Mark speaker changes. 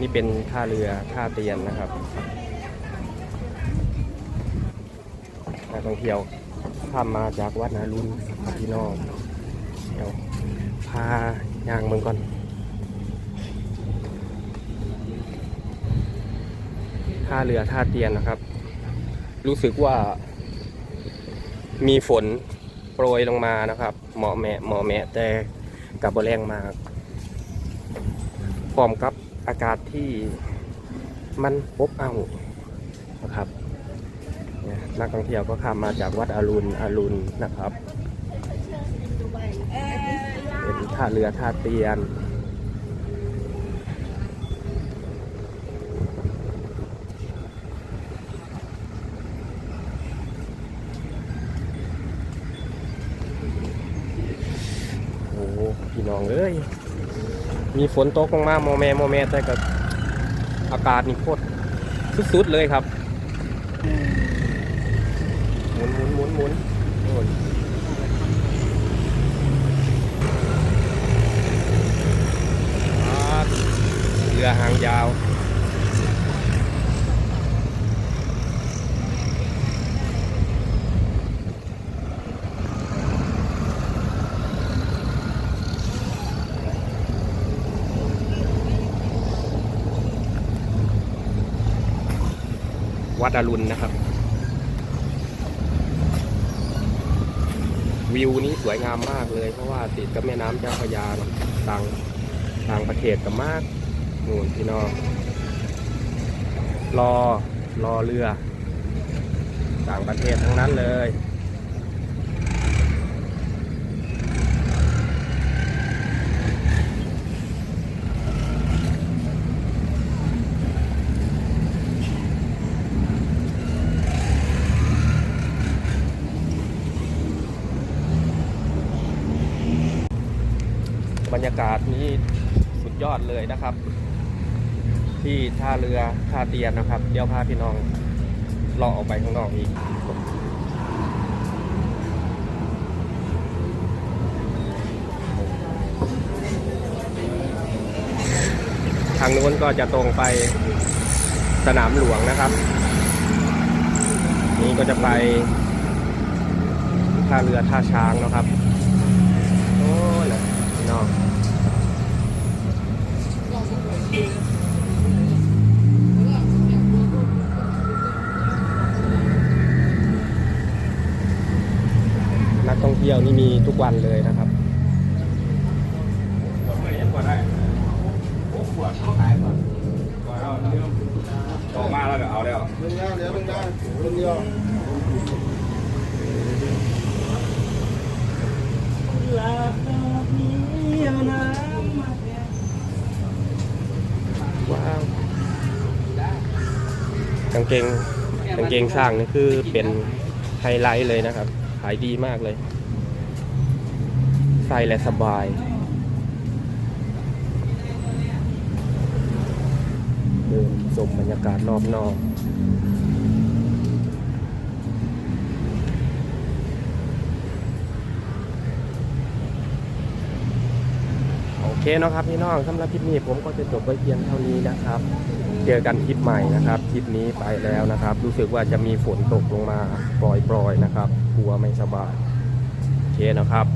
Speaker 1: นี่เป็นท่าเรือท่าเตียนนะครับนักท่องเที่ยวข้ามมาจากวัดนารุนพี่น้องเดี๋ยวพาย่างเมืองก่อนท่าเรือท่าเตียนนะครับ รู้สึกว่า มีฝนโปรยลงมานะครับ เหมาะแมะเหมาะแมะแต่กับบแรงมากพร้อมกับ อากาศที่มันอบอ้าวนะครับนักท่องเที่ยวก็ข้ามมาจากวัดอรุณอรุณนะครับ เป็นท่าเรือท่าเตียน โอ้โหพี่น้องเอ้ย มีฝนตกลงมาโมแมโมแมแต่กับอากาศนี่โคตรสุดๆเลยครับ หมุนหมุนหมุนหมุนโน่นอ่าเรือหางยาว วัดอรุณนะครับ วิวนี้สวยงามมากเลย เพราะว่าติดกับแม่น้ำเจ้าพระยานต่างต่างประเทศกับมากนู่นพี่น้องรอรอเรือ ต่างประเทศทั้งนั้นเลย บรรยากาศนี้สุดยอดเลยนะครับ ที่ท่าเรือท่าเตียนนะครับ เดี๋ยวพาพี่น้องเลาะออกไปข้างนอกอีกทางนู้นก็จะตรงไปสนามหลวงนะครับ นี่ก็จะไปท่าเรือท่าช้างนะครับ โอ้ยนะพี่น้องนัก ท่องเที่ยวนี่มีทุกวันเลยนะครับ
Speaker 2: ต่อมาแล้วก็เอาแล้ว
Speaker 3: เรื่องยาวเดี๋ยวเรื่องยาวเรื่องเดียว
Speaker 1: ว้าวกางเกงกางเกงสร้างนี่คือเป็นไฮไลท์เลยนะครับขายดีมากเลย ใส่และสบาย เดินชมบรรยากาศรอบนอก โอเค เนาะครับพี่น้องสำหรับคลิปนี้ผมก็จะจบไว้เพียงเท่านี้นะครับ เจอกันคลิปใหม่นะครับคลิปนี้ไปแล้วนะครับ รู้สึกว่าจะมีฝนตกลงมาปล่อยๆนะครับกลัวไม่สบายโอเคนะครับ